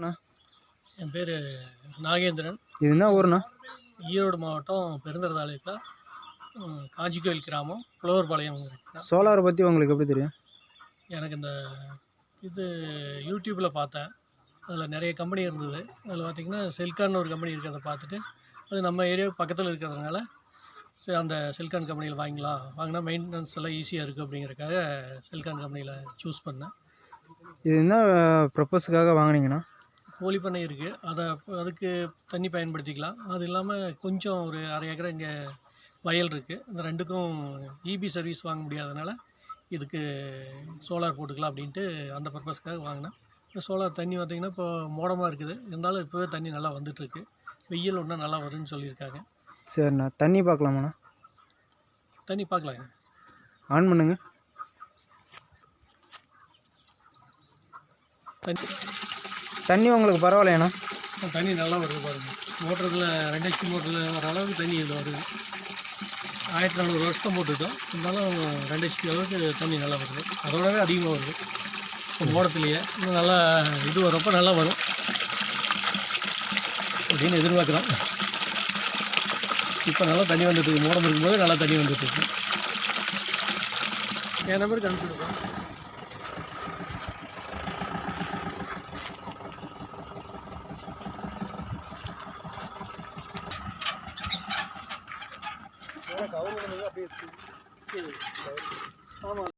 அண்ணா? என் பேர் நாகேந்திரன். இது என்ன ஊருண்ணா? ஈரோடு மாவட்டம் பெருந்தரதாளிக்கா காஞ்சி கோயில் கிராமம் புலவர்பாளையம். சோலாரை பற்றி உங்களுக்கு எப்படி தெரியும்? எனக்கு இந்த இது யூடியூப்பில் பார்த்தேன். அதில் நிறைய கம்பெனி இருந்தது. அதில் பார்த்திங்கன்னா செல்கான்னு ஒரு கம்பெனி இருக்கிறத பார்த்துட்டு அது நம்ம ஏரியா பக்கத்தில் இருக்கிறதுனால அந்த செல்கான் கம்பெனியில் வாங்கிக்கலாம். வாங்கினா மெயின்டெனன்ஸ் எல்லாம் ஈஸியாக இருக்குது அப்படிங்கிறதுக்காக செல்கான் கம்பெனியில் சூஸ் பண்ணேன். இது என்ன ப்ரப்போஸுக்காக வாங்குனீங்கண்ணா? கோழி பண்ணை இருக்குது அதை அதுக்கு தண்ணி பயன்படுத்திக்கலாம். அது இல்லாமல் கொஞ்சம் ஒரு அரை ஏக்கரை இங்கே வயல் இருக்குது இந்த ரெண்டுக்கும் இபி சர்வீஸ் வாங்க முடியாதனால இதுக்கு சோலார் போட்டுக்கலாம் அப்படின்ட்டு அந்த பர்பஸ்க்காக வாங்கினேன். சோலார் தண்ணி பார்த்திங்கன்னா இப்போ மோடமாக இருக்குது. இருந்தாலும் இப்போவே தண்ணி நல்லா வந்துட்டுருக்கு வெயில் இன்னும் நல்லா வரும்னு சொல்லியிருக்காங்க. சரிண்ணா. தண்ணி பார்க்கலாமாண்ணா தண்ணி பார்க்கலாங்க ஆன் பண்ணுங்க. தண்ணி தண்ணி உங்களுக்கு பரவாயில்லையாண்ணா தண்ணி நல்லா வருது பாருங்கள் மோட்டரில் ரெண்டு ஹெச்பி மோட்டரில் வர அளவுக்கு தண்ணி இதில் வருது. ஆயிரத்தி நானூறு வருஷம் போட்டுட்டோம். இருந்தாலும் ரெண்டு ஹெச்பி அளவுக்கு தண்ணி நல்லா வருது. அதோடவே அதிகமாக வருது. இப்போ மோடத்துலேயே இன்னும் நல்லா இது வரப்போ நல்லா வரும். அப்படின்னு எதிர்பார்க்குறோம். இப்போ நல்லா தண்ணி வந்துட்டு மோடம் இருக்கும்போது நல்லா தண்ணி வந்துட்டு இருக்கு. என் நம்பருக்கு அனுப்பிச்சி விடுப்போம் ஆமாம்